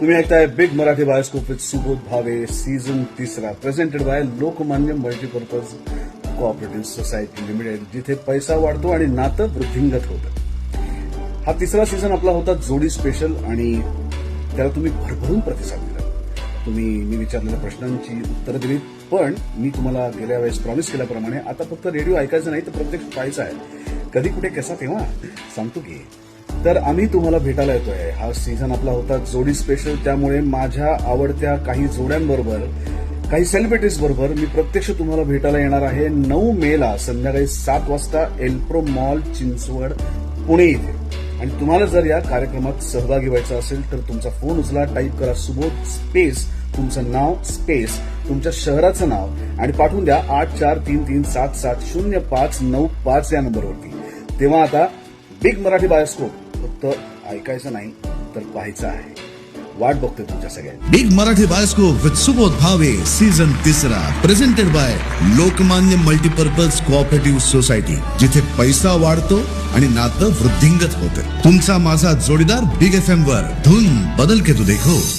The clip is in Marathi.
तुम्ही ऐकताय big Marathi bioscope with Subodh Bhave season तिसरा presented by Lokmanya multipurpose cooperative society limited जिथे पैसा वाढतो आणि नातं वृद्धिंगत होतं. हा तिसरा सीझन आपला होता जोडी स्पेशल आणि त्याला तुम्ही भरभरून प्रतिसाद दिला. तुम्ही मी विचारलेल्या प्रश्नांची उत्तरं दिली पण मी तुम्हाला गेल्या वेळेस प्रॉमिस केल्याप्रमाणे आता फक्त रेडिओ ऐकायचं नाही तर प्रत्यक्ष पाहायचं आहे. कधी कुठे कसा तेव्हा सांगतो की तर आम्ही तुम्हाला भेटायला येतोय. हा सीझन आपला होता जोडी स्पेशल त्यामुळे माझ्या आवडत्या काही जोड्यांबरोबर काही सेलिब्रिटीज बरोबर मी प्रत्यक्ष तुम्हाला भेटायला येणार आहे. नऊ मेला संध्याकाळी सात वाजता एल्प्रो मॉल चिंचवड पुणे इथे आणि तुम्हाला जर या कार्यक्रमात सहभागी व्हायचं असेल तर तुमचा फोन उचला टाईप करा सुबोध स्पेस तुमचं नाव स्पेस तुमच्या शहराचं नाव. आणि पाठवून द्या आठ चार तीन तीन सात सात शून्य पाच नऊ पाच या नंबरवरती तेव्हा आता बिग मराठी बायोस्कोप फक्त ऐकायचं नाही तर पाहायचं आहे. वाट बघतोय तुमच्या सगळ्या big Marathi bioscope with Subodh Bhave season तिसरा presented by Lokmanya multipurpose cooperative society जिथे पैसा वाढतो आणि नातं वृद्धिंगत होतं. तुमचा माझा जोडीदार बिग एफ एम वर धून बदल के तू देखो.